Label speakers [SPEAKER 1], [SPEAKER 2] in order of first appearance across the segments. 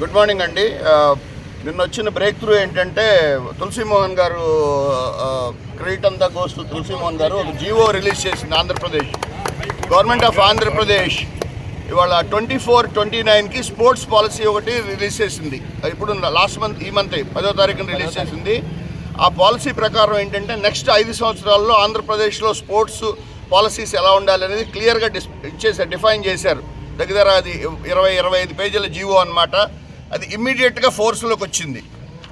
[SPEAKER 1] Good morning అండి. నిన్న వచ్చిన బ్రేక్ త్రూ ఏంటంటే తులసిమోహన్ గారు క్రెడిట్ అంతా గోస్ టు తులసిమోహన్ గారు ఒక జీవో రిలీజ్ చేసింది ఆంధ్రప్రదేశ్. గవర్నమెంట్ ఆఫ్ ఆంధ్రప్రదేశ్ ఇవాళ ట్వంటీ ఫోర్ ట్వంటీ నైన్కి స్పోర్ట్స్ పాలసీ ఒకటి రిలీజ్ చేసింది. ఇప్పుడు లాస్ట్ మంత్ ఈ మంత్ పదో తారీఖున రిలీజ్ చేసింది. ఆ పాలసీ ప్రకారం ఏంటంటే నెక్స్ట్ ఐదు సంవత్సరాల్లో ఆంధ్రప్రదేశ్లో స్పోర్ట్స్ పాలసీస్ ఎలా ఉండాలి అనేది క్లియర్గా డిస్ ఇచ్చేసారు డిఫైన్ చేశారు. దగ్గర అది ఇరవై ఇరవై ఐదు పేజీల జీవో అన్నమాట. అది ఇమ్మీడియట్గా ఫోర్స్లోకి వచ్చింది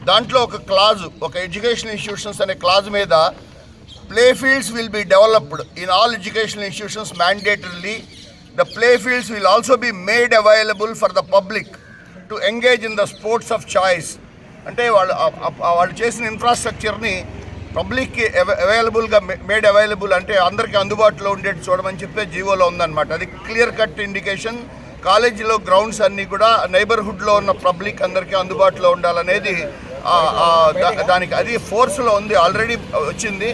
[SPEAKER 1] దాంట్లో ఒక క్లాజ్ ఒక ఎడ్యుకేషన్ ఇన్స్టిట్యూషన్స్ అనే క్లాజ్ మీద play fields will be developed in all education institutions mandatorily the play fields will also be made available for the public to engage in the sports of choice అంటే వాళ్ళు వాళ్ళు చేసిన ఇన్ఫ్రాస్ట్రక్చర్ని పబ్లిక్కి అవైలబుల్గా made available అంటే అందరికీ అందుబాటులో ఉండేది చూడమని చెప్పే జీవోలో ఉందన్నమాట. అది క్లియర్ కట్ ఇండికేషన్ కాలేజీలో గ్రౌండ్స్ అన్నీ కూడా నైబర్హుడ్లో ఉన్న పబ్లిక్ అందరికీ అందుబాటులో ఉండాలనేది దానికి అది ఫోర్స్లో ఉంది ఆల్రెడీ వచ్చింది.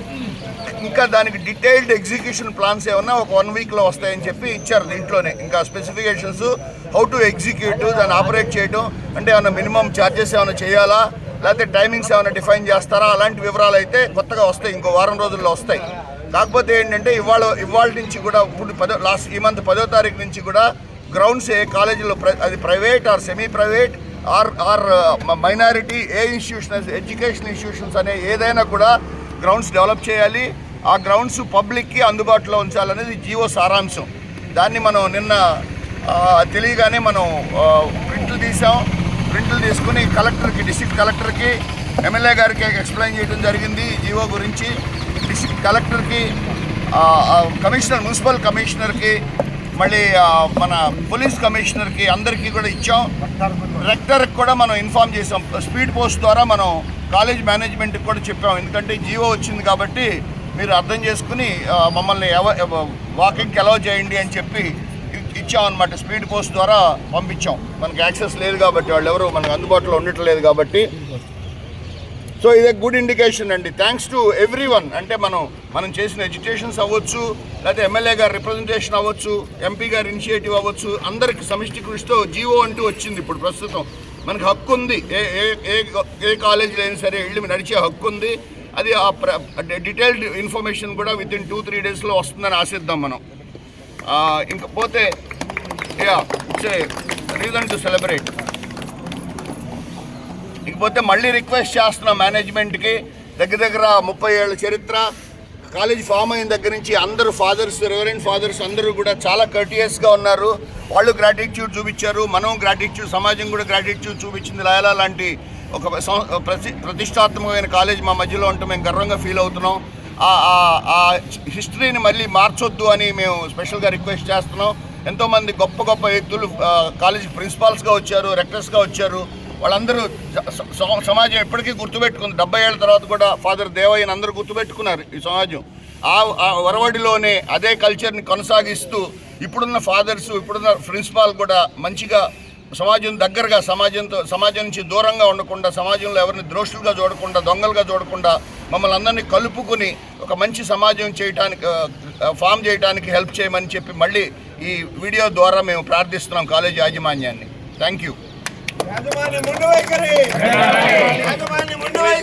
[SPEAKER 1] ఇంకా దానికి డీటెయిల్డ్ ఎగ్జిక్యూషన్ ప్లాన్స్ ఏమన్నా ఒక వన్ వీక్లో వస్తాయని చెప్పి ఇచ్చారు దీంట్లోనే. ఇంకా స్పెసిఫికేషన్స్ హౌ టు ఎగ్జిక్యూట్ దాన్ని ఆపరేట్ చేయడం అంటే ఏమైనా మినిమం ఛార్జెస్ ఏమైనా చేయాలా లేకపోతే టైమింగ్స్ ఏమైనా డిఫైన్ చేస్తారా అలాంటి వివరాలు అయితే కొత్తగా వస్తాయి ఇంకో వారం రోజుల్లో వస్తాయి. కాకపోతే ఏంటంటే ఇవాళ ఇవాళ నుంచి కూడా ఇప్పుడు పదో లాస్ట్ ఈ మంత్ పదో తారీఖు నుంచి కూడా గ్రౌండ్స్ ఏ కాలేజీలో అది private or semi private or or minority A institution education institutions అనే ఏదైనా కూడా గ్రౌండ్స్ డెవలప్ చేయాలి. ఆ గ్రౌండ్స్ పబ్లిక్కి అందుబాటులో ఉంచాలనేది జియో సారాంశం. దాన్ని మనం నిన్న తెలియగానే మనం ప్రింట్లు తీసాం ప్రింట్లు తీసుకుని కలెక్టర్కి డిస్ట్రిక్ట్ కలెక్టర్కి ఎమ్మెల్యే గారికి ఎక్స్ప్లెయిన్ చేయడం జరిగింది జీవో గురించి. డిస్ట్రిక్ట్ కలెక్టర్కి కమిషనర్ మున్సిపల్ కమిషనర్కి మళ్ళీ మన పోలీస్ కమిషనర్కి అందరికీ కూడా ఇచ్చాం. రెక్టర్కి కూడా మనం ఇన్ఫామ్ చేసాం స్పీడ్ పోస్ట్ ద్వారా మనం కాలేజ్ మేనేజ్మెంట్కి కూడా చెప్పాం. ఎందుకంటే జీవో వచ్చింది కాబట్టి మీరు అర్థం చేసుకుని మమ్మల్ని ఎవ- వాకింగ్కి అలౌ చేయండి అని చెప్పి ఇచ్చామన్నమాట ఇచ్చాం స్పీడ్ పోస్ట్ ద్వారా పంపించాం. మనకి యాక్సెస్ లేదు కాబట్టి వాళ్ళు ఎవరు మనకు అందుబాటులో ఉండట్లేదు కాబట్టి. సో ఇది గుడ్ ఇండికేషన్ అండి. థ్యాంక్స్ టు ఎవ్రీ వన్ అంటే మనం మనం చేసిన ఎడ్యుకేషన్స్ అవ్వచ్చు లేకపోతే ఎమ్మెల్యే గారి రిప్రజెంటేషన్ అవ్వచ్చు ఎంపీ గారి ఇనిషియేటివ్ అవ్వచ్చు అందరికి సమిష్టి కృషితో జీవో అంటూ వచ్చింది ఇప్పుడు ప్రస్తుతం. మనకి హక్కు ఉంది. ఏ ఏ ఏ కాలేజీలో అయినా సరే వెళ్ళి నడిచే హక్కు ఉంది. అది ఆ డీటెయిల్డ్ ఇన్ఫర్మేషన్ కూడా విత్ ఇన్ టూ త్రీ డేస్లో వస్తుందని ఆశిద్దాం మనం. ఇంకపోతే yeah it's reason to celebrate ఇకపోతే మళ్ళీ రిక్వెస్ట్ చేస్తున్నాం మేనేజ్మెంట్కి దగ్గర దగ్గర ముప్పై ఏళ్ళ చరిత్ర కాలేజ్ ఫామ్ అయిన దగ్గర నుంచి అందరూ ఫాదర్స్ రెవరెంట్ ఫాదర్స్ అందరూ కూడా చాలా కర్టియస్గా ఉన్నారు. వాళ్ళు గ్రాటిట్యూడ్ చూపించారు. మనం గ్రాటిట్యూడ్ సమాజం కూడా గ్రాటిట్యూడ్ చూపించింది లాయలా లాంటి ఒక ప్రతి ప్రతిష్టాత్మకమైన కాలేజ్ మా మధ్యలో ఉంటే మేము గర్వంగా ఫీల్ అవుతున్నాం. ఆ- ఆ- హిస్టరీని మళ్ళీ మార్చొద్దు అని మేము స్పెషల్గా రిక్వెస్ట్ చేస్తున్నాం. ఎంతోమంది గొప్ప గొప్ప వ్యక్తులు కాలేజ్ ప్రిన్సిపాల్స్గా వచ్చారు రెక్టర్స్గా వచ్చారు. వాళ్ళందరూ సమాజం ఎప్పటికీ గుర్తుపెట్టుకుంది. డెబ్బై ఏళ్ళ తర్వాత కూడా ఫాదర్ దేవయ్యని అందరూ గుర్తుపెట్టుకున్నారు ఈ సమాజం. ఆ ఆ వరవడిలోనే అదే కల్చర్ని కొనసాగిస్తూ ఇప్పుడున్న ఫాదర్స్ ఇప్పుడున్న ప్రిన్సిపాల్ కూడా మంచిగా సమాజం దగ్గరగా సమాజంతో సమాజం నుంచి దూరంగా ఉండకుండా సమాజంలో ఎవరిని ద్రోషులుగా చూడకుండా దొంగలుగా చూడకుండా మమ్మల్ని అందరినీ కలుపుకుని ఒక మంచి సమాజం చేయటానికి ఫామ్ చేయడానికి హెల్ప్ చేయమని చెప్పి మళ్ళీ ఈ వీడియో ద్వారా మేము ప్రార్థిస్తున్నాం కాలేజీ యాజమాన్యాన్ని. Thank you.
[SPEAKER 2] యాజమాన్య ముందు వైఖరి. యాజమాన్య ముందు వైఖరి